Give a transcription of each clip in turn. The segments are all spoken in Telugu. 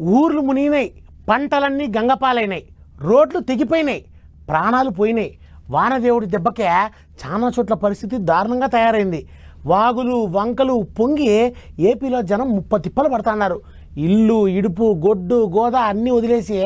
ఊర్లు మునిగినాయి పంటలన్నీ గంగపాలైనాయి రోడ్లు తెగిపోయినాయి ప్రాణాలు పోయినాయి. వానదేవుడి దెబ్బకే చాలా చోట్ల పరిస్థితి దారుణంగా తయారైంది. వాగులు వంకలు పొంగి ఏపీలో జనం ముప్ప తిప్పలు పడుతున్నారు. ఇల్లు ఇడుపు గొడ్డు గోద అన్నీ వదిలేసి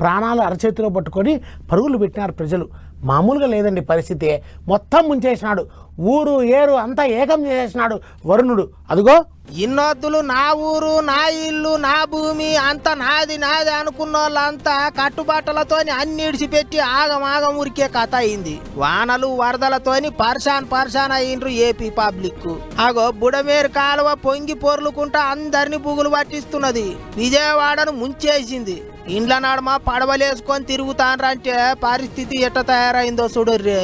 ప్రాణాలు అరచేతిలో పట్టుకొని పరుగులు పెట్టినారు ప్రజలు. మామూలుగా లేదండి పరిస్థితి. మొత్తం ముంచేసినాడు. ఊరు ఏరు అంతా ఏకం చేసేసినాడు వరుణుడు. అదిగో. ఇన్నొద్దులు నా ఊరు నా ఇల్లు నా భూమి అంత నాది నాది అనుకున్న వాళ్ళంతా కట్టుబాటలతోని అన్ని ఇడిచిపెట్టి ఆగమాగం ఊరికే ఉరికే కథ అయింది. వానలు వరదలతోని పర్షాన్ పర్షాన్ అయ్యిండ్రు ఏపీ పబ్లిక్ అగో బుడమేరు కాలువ పొంగి పొర్లుకుంటా అందరిని పుగులు పట్టిస్తున్నది. విజయవాడను ముంచేసింది. ఇండ్ల నాడమా పడవలేసుకొని తిరుగుతాన్రంటే పరిస్థితి ఎట్ట తయారైందో చూడుర్రే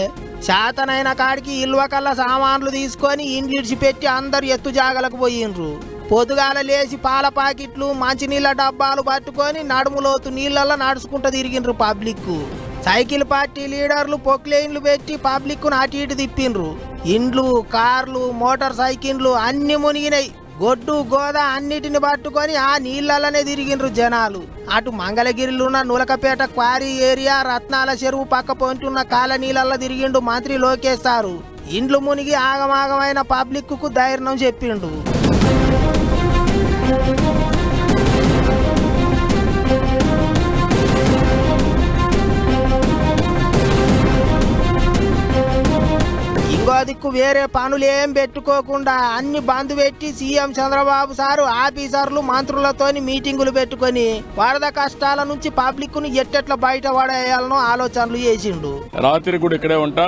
శాతనైన కాడికి ఇల్వకల్ల సామాన్లు తీసుకొని ఇండ్లు పెట్టి అందరు ఎత్తు జాగలకు పోయిండ్రు పొద్దుగాల లేచి పాల పాకెట్లు మంచినీళ్ళ డబ్బాలు పట్టుకొని నడుములోతు నీళ్ళల్లో నడుచుకుంటూ తిరిగిండ్రు పబ్లిక్ సైకిల్ పార్టీ లీడర్లు పొక్లైన్లు పెట్టి పబ్లిక్ అటు ఇటు తిప్పిండ్రు. ఇండ్లు కార్లు మోటార్ సైకిళ్ళు అన్ని మునిగినాయి. గొడ్డు గోద అన్నిటిని పట్టుకొని ఆ నీళ్ళలోనే తిరిగిండ్రు జనాలు. అటు మంగళగిరిలో ఉన్న నులకపేట క్వారీ ఏరియా రత్నాల చెరువు పక్క పొంటున్న కాల నీళ్ళల్లో తిరిగిండు మంత్రి లోకేష్ సారు. ఇండ్లు మునిగి ఆగమాగమైన పబ్లిక్కు ధైర్యం చెప్పిండు. దిక్కు వేరే పనులు ఏం పెట్టుకోకుండా అన్ని బంద్ పెట్టి సీఎం చంద్రబాబు సారు ఆఫీసర్లు మంత్రులతోని మీటింగులు పెట్టుకొని వరద కష్టాల నుంచి పబ్లిక్ను ఎట్టెట్లా బయట పడేయాలనో ఆలోచనలు చేసిండు. రాత్రి కూడా ఇక్కడే ఉంటా.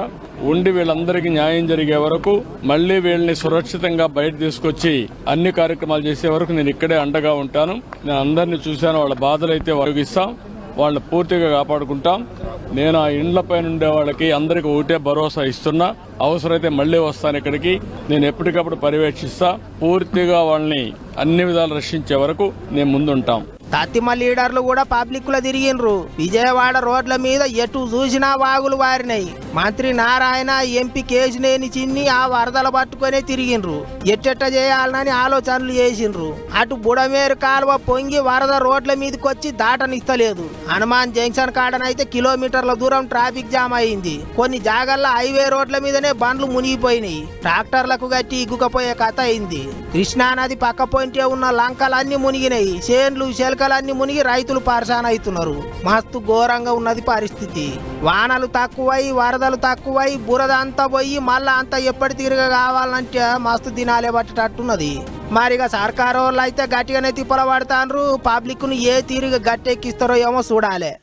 ఉండి వీళ్ళందరికీ న్యాయం జరిగే వరకు మళ్ళీ వీళ్ళని సురక్షితంగా బయట తీసుకొచ్చి అన్ని కార్యక్రమాలు చేసే వరకు నేను ఇక్కడే అండగా ఉంటాను. నేను అందరినీ చూశాను వాళ్ళ బాధలు అయితే వరగిస్తాం వాళ్ళని పూర్తిగా కాపాడుకుంటాం. నేను ఆ ఇండ్లపైన ఉండే వాళ్ళకి అందరికి ఒకటే భరోసా ఇస్తున్నా. అవసరమైతే మళ్ళీ వస్తాను ఇక్కడికి. నేను ఎప్పటికప్పుడు పర్యవేక్షిస్తా. పూర్తిగా వాళ్ళని అన్ని విధాలు రక్షించే వరకు నేను ముందుంటాం. తత్తిమ లీడర్లు కూడా పబ్లిక్లో తిరిగినరు తిరిగిండ్రు. విజయవాడ రోడ్ల మీద ఎటు చూసినా వాగులు వారినాయి మంత్రి నారాయణ ఎంపీ కేశినేని చిన్ని ఆ వరదలు పట్టుకునే తిరిగిండ్రు. ఎట్టెట్ట చేయాలని ఆలోచనలు చేసిండ్రు. అటు బుడమేరు కాలువ పొంగి వరద రోడ్ల మీదకొచ్చి దాటనిస్తలేదు. హనుమాన్ జంక్షన్ కాడనైతే కిలోమీటర్ల దూరం ట్రాఫిక్ జామ్ అయింది. కొన్ని జాగల్లో హైవే రోడ్ల మీదనే బండ్లు మునిగిపోయినాయి. ట్రాక్టర్లకు గట్టి ఇగ్గుకపోయే కథ అయింది. కృష్ణానది పక్క పొంటే ఉన్న లంకలన్నీ మునిగినాయి. చేన్లు చెలకలన్నీ మునిగి రైతులు పరేషాన్ అవుతున్నారు మస్తు ఘోరంగా ఉన్నది పరిస్థితి. వానలు తక్కువై వరదలు తక్కువై బురద అంతా పోయి మళ్ళా అంతా ఎప్పటి తిరిగి కావాలంటే మస్తు దినాలే పట్టేటట్టున్నది. మరిగా సర్కారు వాళ్ళు అయితే గట్టిగానే తిప్పల పడతాన్రు పబ్లిక్ను ఏ తీరుగా గట్టెక్కిస్తారో ఏమో చూడాలి.